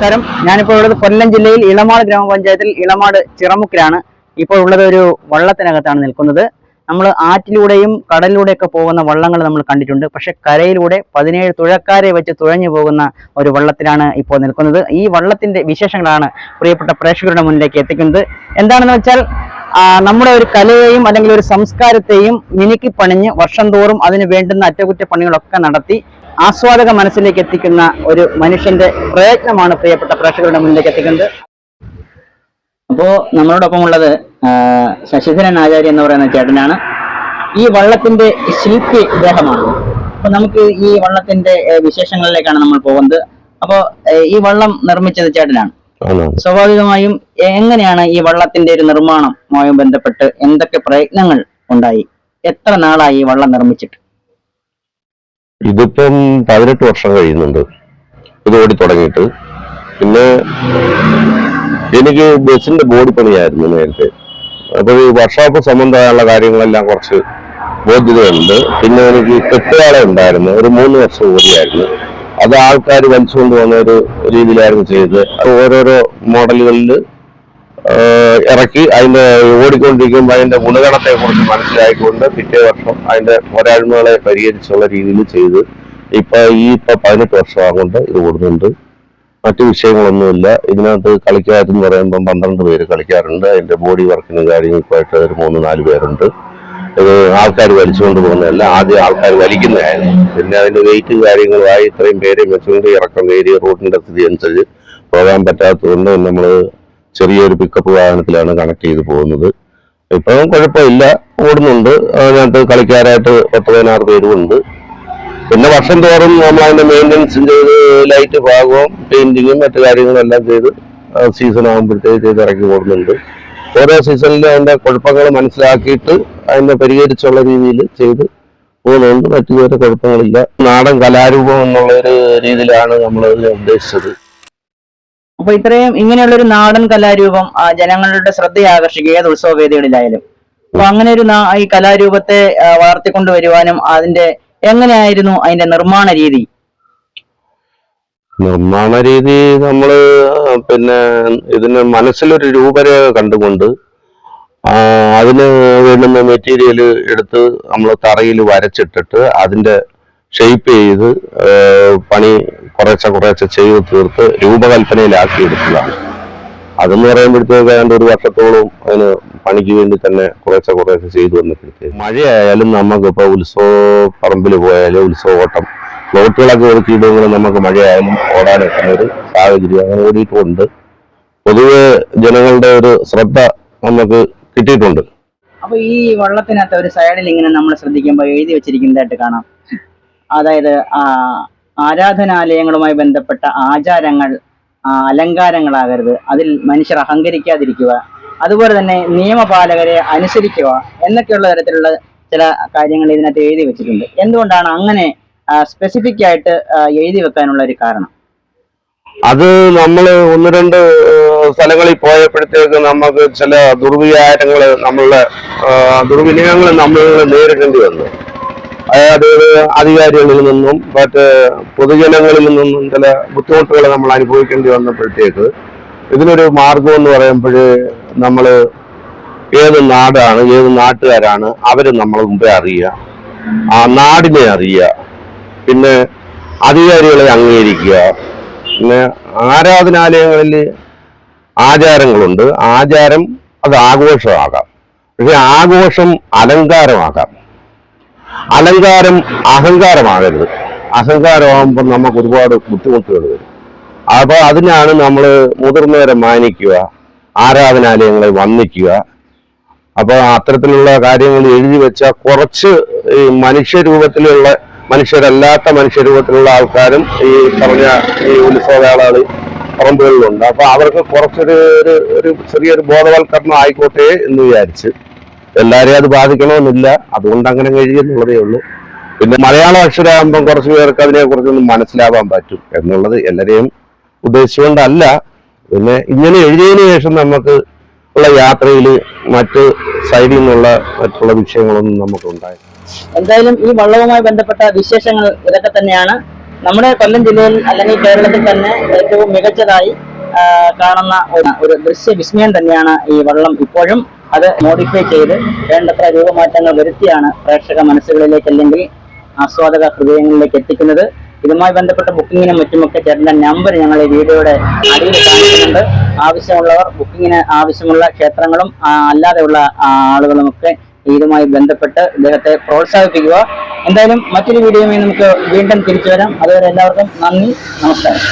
നമസ്കാരം. ഞാനിപ്പോൾ ഉള്ളത് കൊല്ലം ജില്ലയിൽ ഇളമാട് ഗ്രാമപഞ്ചായത്തിൽ ഇളമാട് ചിറമുക്കിലാണ്. ഇപ്പോൾ ഉള്ളത് ഒരു വള്ളത്തിനകത്താണ് നിൽക്കുന്നത്. നമ്മൾ ആറ്റിലൂടെയും കടലിലൂടെയൊക്കെ പോകുന്ന വള്ളങ്ങൾ നമ്മൾ കണ്ടിട്ടുണ്ട്. പക്ഷെ കരയിലൂടെ പതിനേഴ് തുഴക്കാരെ വെച്ച് തുഴഞ്ഞു പോകുന്ന ഒരു വള്ളത്തിലാണ് ഇപ്പോൾ നിൽക്കുന്നത്. ഈ വള്ളത്തിന്റെ വിശേഷങ്ങളാണ് പ്രിയപ്പെട്ട പ്രേക്ഷകരുടെ മുന്നിലേക്ക് എത്തിക്കുന്നത്. എന്താണെന്ന് വെച്ചാൽ നമ്മുടെ ഒരു കലയെയും അല്ലെങ്കിൽ ഒരു സംസ്കാരത്തെയും മിനുക്കി പണിഞ്ഞ് വർഷം തോറും അതിന് വേണ്ടുന്ന അറ്റകുറ്റപ്പണികളൊക്കെ നടത്തി ആസ്വാദക മനസ്സിലേക്ക് എത്തിക്കുന്ന ഒരു മനുഷ്യന്റെ പ്രയത്നമാണ് പ്രിയപ്പെട്ട പ്രേക്ഷകരുടെ മുന്നിലേക്ക് എത്തിക്കുന്നത്. അപ്പോ നമ്മളോടൊപ്പം ഉള്ളത് ശശിധരൻ ആചാര്യ എന്ന് പറയുന്ന ചേട്ടനാണ്. ഈ വള്ളത്തിന്റെ ശില്പി ഇദ്ദേഹമാണ് അപ്പൊ നമുക്ക് ഈ വള്ളത്തിന്റെ വിശേഷങ്ങളിലേക്കാണ് നമ്മൾ പോകുന്നത്. അപ്പോ ഈ വള്ളം നിർമ്മിച്ചത് ചേട്ടനാണ്. സ്വാഭാവികമായും എങ്ങനെയാണ് ഈ വള്ളത്തിന്റെ ഒരു നിർമ്മാണവുമായി ബന്ധപ്പെട്ട് എന്തൊക്കെ പ്രയത്നങ്ങൾ ഉണ്ടായി? എത്ര നാളായി ഈ വള്ളം നിർമ്മിച്ചിട്ട്? ഇതിപ്പം പതിനെട്ട് വർഷം കഴിയുന്നുണ്ട്. ഇത് ഓടി തുടങ്ങിയിട്ട്. പിന്നെ എനിക്ക് ബസ്സിന്റെ ബോഡി പണിയായിരുന്നു നേരത്തെ. അപ്പൊ ഈ വർക്ക്ഷോപ്പ് സംബന്ധമായുള്ള കാര്യങ്ങളെല്ലാം കുറച്ച് ബോധ്യതയുണ്ട് പിന്നെ എനിക്ക് കെട്ടുകാള ഉണ്ടായിരുന്നു. ഒരു മൂന്ന് വർഷം ഓടിയായിരുന്നു അത് ആൾക്കാർ വലിച്ചുകൊണ്ട് വന്ന ഒരു രീതിയിലായിരുന്നു ചെയ്തത്. ഓരോരോ മോഡലുകളിൽ ഇറക്കി. അതിന്റെ ഓടിക്കൊണ്ടിരിക്കുമ്പോൾ അതിന്റെ ഗുണഗണത്തെ കുറിച്ച് മനസ്സിലാക്കിക്കൊണ്ട് പിറ്റേ വർഷം അതിന്റെ പോരായ്മകളെ പരിഹരിച്ചുള്ള രീതിയിൽ ചെയ്ത് ഇപ്പൊ ഈ ഇപ്പൊ പതിനെട്ട് വർഷമാകൊണ്ട് ഇത് ഓടുന്നുണ്ട്. മറ്റു വിഷയങ്ങളൊന്നുമില്ല. ഇതിനകത്ത് കളിക്കാരെന്ന് പറയുമ്പോൾ പന്ത്രണ്ട് പേര് കളിക്കാറുണ്ട്. അതിന്റെ ബോഡി വർക്കിനും കാര്യങ്ങൾക്കുമായിട്ട് ഒരു മൂന്ന് നാല് പേരുണ്ട്. ഇത് ആൾക്കാർ വലിച്ചുകൊണ്ട് പോകുന്നതല്ല ആദ്യം ആൾക്കാർ വലിക്കുന്നതായിരുന്നു. പിന്നെ അതിന്റെ വെയിറ്റ് കാര്യങ്ങളുമായി ഇത്രയും പേര് വെച്ചുകൊണ്ട് ഇറക്കം കയറി റൂട്ടിന്റെ സ്ഥിതി അനുസരിച്ച് പോകാൻ പറ്റാത്തതുകൊണ്ട് നമ്മൾ ചെറിയൊരു പിക്കപ്പ് വാഹനത്തിലാണ് കണക്ട് ചെയ്ത് പോകുന്നത്. ഇപ്പം കുഴപ്പമില്ല. ഓടുന്നുണ്ട്. അതിനകത്ത് കളിക്കാരായിട്ട് പത്ത് പതിനാറ് പേരുമുണ്ട് പിന്നെ വർഷം തോറും നമ്മൾ അതിന്റെ മെയിന്റനൻസും ചെയ്ത് ലൈറ്റ് ഭാഗവും പെയിന്റിങ്ങും മറ്റു കാര്യങ്ങളും എല്ലാം ചെയ്ത് സീസൺ ആകുമ്പോഴത്തേക്ക് ചെയ്ത് ഇറക്കി ഓടുന്നുണ്ട്. ഓരോ സീസണിലും അതിന്റെ കുഴപ്പങ്ങൾ മനസ്സിലാക്കിയിട്ട് അതിനെ പരിഹരിച്ചുള്ള രീതിയിൽ ചെയ്ത് പോകുന്നുണ്ട്. മറ്റു കുഴപ്പങ്ങളില്ല. നാടൻ കലാരൂപം എന്നുള്ള ഒരു രീതിയിലാണ് നമ്മൾ ഉദ്ദേശിച്ചത്. അപ്പൊ ഇത്രയും ഇങ്ങനെയുള്ള ഒരു നാടൻ കലാരൂപം ജനങ്ങളുടെ ശ്രദ്ധയെ ആകർഷിക്കുക ഏത് ഉത്സവ വേദികളിലായാലും അപ്പൊ അങ്ങനെ ഒരു ഈ കലാരൂപത്തെ വളർത്തിക്കൊണ്ടു വളർത്തിക്കൊണ്ടുവരുവാനും അതിന്റെ എങ്ങനെയായിരുന്നു അതിന്റെ നിർമ്മാണ രീതി? നിർമ്മാണ രീതി നമ്മൾ പിന്നെ ഇതിന് മനസ്സിലൊരു രൂപരേഖ കണ്ടുകൊണ്ട് അതിന് വേണ്ടുന്ന മെറ്റീരിയൽ എടുത്ത് നമ്മൾ തറയിൽ വരച്ചിട്ടിട്ട് അതിന്റെ ഷേപ്പ് ചെയ്ത് പണി കുറേശ്ശെ കുറേശ്ശെ ചെയ്ത് തീർത്ത് രൂപകൽപ്പനയിലാക്കി എടുത്തതാണ്. അതെന്ന് പറയുമ്പോഴത്തേക്ക് ഏതാണ്ട് ഒരു വർഷത്തോളം അതിന് പണിക്ക് വേണ്ടി തന്നെ കുറേശ്ശെ കുറേശ്ശെ ചെയ്തു വന്നപ്പോഴത്തേക്ക് മഴയായാലും നമുക്കിപ്പോൾ ഉത്സവ പറമ്പിൽ പോയാലും ഉത്സവ ഓട്ടം ഫ്ലോട്ടുകളൊക്കെ ഒതുക്കിയിട്ടെങ്കിലും നമുക്ക് മഴയായാലും ഓടാനെത്തുന്ന ഒരു സാഹചര്യം അങ്ങനെ ഓടിയിട്ടുണ്ട്. പൊതുവെ ജനങ്ങളുടെ ഒരു ശ്രദ്ധ നമുക്ക് കിട്ടിയിട്ടുണ്ട്. അപ്പൊ ഈ വള്ളത്തിനകത്ത് ഒരു സൈഡിൽ ഇങ്ങനെ നമ്മൾ ശ്രദ്ധിക്കുമ്പോൾ എഴുതി വെച്ചിരിക്കുന്നതായിട്ട് കാണാം. അതായത് ആരാധനാലയങ്ങളുമായി ബന്ധപ്പെട്ട ആചാരങ്ങൾ അലങ്കാരങ്ങളാകരുത്. അതിൽ മനുഷ്യർ അഹങ്കരിക്കാതിരിക്കുക. അതുപോലെ തന്നെ നിയമപാലകരെ അനുസരിക്കുക എന്നൊക്കെയുള്ള തരത്തിലുള്ള ചില കാര്യങ്ങൾ ഇതിനകത്ത് എഴുതി വെച്ചിട്ടുണ്ട്. എന്തുകൊണ്ടാണ് അങ്ങനെ സ്പെസിഫിക് ആയിട്ട് എഴുതി വെക്കാനുള്ള ഒരു കാരണം? അത് നമ്മൾ ഒന്ന് രണ്ട് സ്ഥലങ്ങളിൽ പോയപ്പോഴത്തേക്ക് നമുക്ക് ചില ദുർവിചാരങ്ങൾ നമ്മളുടെ ദുർവിനിയോഗങ്ങൾ നമ്മൾ നേരിടേണ്ടി വന്നു. അതായത് അധികാരികളിൽ നിന്നും മറ്റ് പൊതുജനങ്ങളിൽ നിന്നും ചില ബുദ്ധിമുട്ടുകൾ നമ്മൾ അനുഭവിക്കേണ്ടി വന്നപ്പോഴത്തേക്ക് ഇതിനൊരു മാർഗം എന്ന് പറയുമ്പോൾ നമ്മൾ ഏത് നാടാണ് ഏത് നാട്ടുകാരാണ് അവർ നമ്മളെ മുമ്പേ അറിയുക ആ നാടിനെ അറിയുക പിന്നെ അധികാരികളെ അംഗീകരിക്കുക. പിന്നെ ആരാധനാലയങ്ങളിൽ ആചാരങ്ങളുണ്ട്. ആചാരം അത് ആഘോഷമാകാം. പക്ഷെ ആഘോഷം അലങ്കാരമാകാം. അലങ്കാരം അഹങ്കാരമാകരുത്. അഹങ്കാരമാകുമ്പോൾ നമുക്ക് ഒരുപാട് ബുദ്ധിമുട്ടുകൾ വരും. അപ്പോൾ അതിനാണ് നമ്മൾ മുതിർന്നവരെ മാനിക്കുക ആരാധനാലയങ്ങളെ വന്നിക്കുക അപ്പോൾ അത്തരത്തിലുള്ള കാര്യങ്ങൾ എഴുതി വെച്ച കുറച്ച് ഈ മനുഷ്യരൂപത്തിലുള്ള മനുഷ്യരല്ലാത്ത മനുഷ്യരൂപത്തിലുള്ള ആൾക്കാരും ഈ പറഞ്ഞ ഈ ഉത്സവവേളകളിൽ പറമ്പുകളിലുണ്ട്. അപ്പോൾ അവർക്ക് കുറച്ചൊരു ഒരു ഒരു ചെറിയൊരു ബോധവൽക്കരണം ആയിക്കോട്ടെ എന്ന് വിചാരിച്ച് എല്ലാരെയും അത് ബാധിക്കണമെന്നില്ല. അതുകൊണ്ട് അങ്ങനെ കഴിയുന്നുള്ളതേ ഉള്ളൂ. പിന്നെ മലയാളം അക്ഷരമാകുമ്പം കുറച്ച് പേർക്ക് അതിനെ കുറിച്ചൊന്നും മനസ്സിലാവാൻ പറ്റും എന്നുള്ളത് എല്ലാരെയും ഉദ്ദേശിച്ചുകൊണ്ടല്ല. പിന്നെ ഇങ്ങനെ എഴുതിയതിനു ശേഷം നമുക്ക് ഉള്ള യാത്രയിൽ മറ്റ് സൈഡിൽ നിന്നുള്ള മറ്റുള്ള വിഷയങ്ങളൊന്നും നമുക്ക് ഉണ്ടായി എന്തായാലും ഈ വള്ളവുമായി ബന്ധപ്പെട്ട വിശേഷങ്ങൾ ഇതൊക്കെ തന്നെയാണ്. നമ്മുടെ കൊല്ലം ജില്ലയിൽ അല്ലെങ്കിൽ കേരളത്തിൽ തന്നെ ഏറ്റവും മികച്ചതായി കാണുന്ന ഒരു ദൃശ്യ വിസ്മയം തന്നെയാണ് ഈ വള്ളം ഇപ്പോഴും. അത് മോഡിഫൈ ചെയ്ത് വേണ്ടത്ര രൂപമാറ്റങ്ങൾ വരുത്തിയാണ് പ്രേക്ഷക മനസ്സുകളിലേക്ക് അല്ലെങ്കിൽ ആസ്വാദക ഹൃദയങ്ങളിലേക്ക് എത്തിക്കുന്നത്. ഇതുമായി ബന്ധപ്പെട്ട ബുക്കിങ്ങിനും മറ്റുമൊക്കെ ചേട്ടന്റെ നമ്പർ ഞങ്ങൾ ഈ വീഡിയോയുടെ അടിയിൽ കാണിക്കുന്നുണ്ട്. ആവശ്യമുള്ളവർ ബുക്കിങ്ങിന് ആവശ്യമുള്ള ക്ഷേത്രങ്ങളും അല്ലാതെയുള്ള ആളുകളുമൊക്കെ ഇതുമായി ബന്ധപ്പെട്ട് ഇദ്ദേഹത്തെ പ്രോത്സാഹിപ്പിക്കുക. എന്തായാലും മറ്റൊരു വീഡിയോയുമായി നമുക്ക് വീണ്ടും തിരിച്ചു വരാം. അതുവരെ എല്ലാവർക്കും നന്ദി നമസ്കാരം.